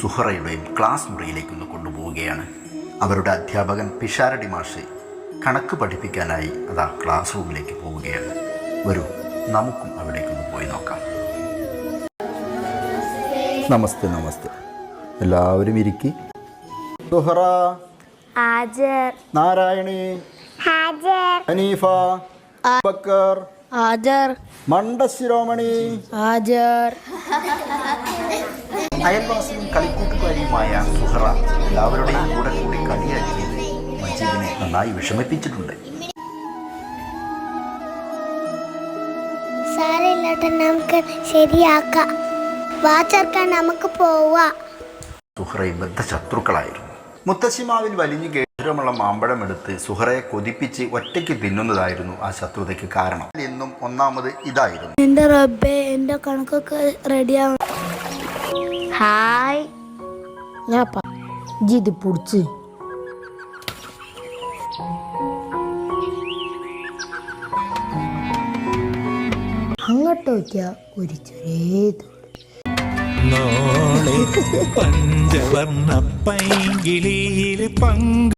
സുഹറയുടെയും class മുറിയിലേക്ക് ഒന്ന് കൊണ്ടുപോവുകയാണ്. അവരുടെ അധ്യാപകൻ പിഷാരടി മാഷ് കണക്ക് പഠിപ്പിക്കാനായി അതാ ക്ലാസ് റൂമിലേക്ക് പോവുകയാണ്. വരൂ നമുക്കും അവിടേക്കൊന്ന് പോയി നോക്കാം. നമസ്തേ നമസ്തേ. എല്ലാവരും ഇരിക്കി. സുഹറ. നാരായണി. ഹാജർ. ഹനീഫ. ബക്കർ ഹാജർ മണ്ടശിരോമണി ഹാജർ അയൽവാസിയും കളിക്കൂട്ടുകാരിയുമായ സുഹറ എല്ലാവരുടെയും കൂടെ കൂടി കളിയാക്കിയത് മജീദിനെ നന്നായി വിഷമിപ്പിച്ചിട്ടുണ്ട്. സാരമില്ലട്ടെ നമുക്ക് ശരിയാക്കാം. വാച്ചർക്കാൻ നമുക്ക് പോവാ. സുഹറയും ബദ്ധശത്രുക്കളായിരുന്നു മുത്തശ്ശിമാവിൽ വലിഞ്ഞു ഗേഹരമുള്ള മാമ്പഴം എടുത്ത് സുഹറയെ കൊതിപ്പിച്ച് ഒറ്റയ്ക്ക് തിന്നുന്നതായിരുന്നു ആ ശത്രുതയ്ക്ക് കാരണം. എന്നും ഒന്നാമത് ഇതായിരുന്നു. എന്റെ റബ്ബേ എന്റെ കണക്കൊക്കെ റെഡിയാവും ഹായ്. ജിത് പിടിച്ച്. അങ്ങോട്ട് നോക്കിയാ ഒരു ചെറിയ നാളെ പഞ്ചവർണ പൈങ്കിളിയിൽ പങ്ക്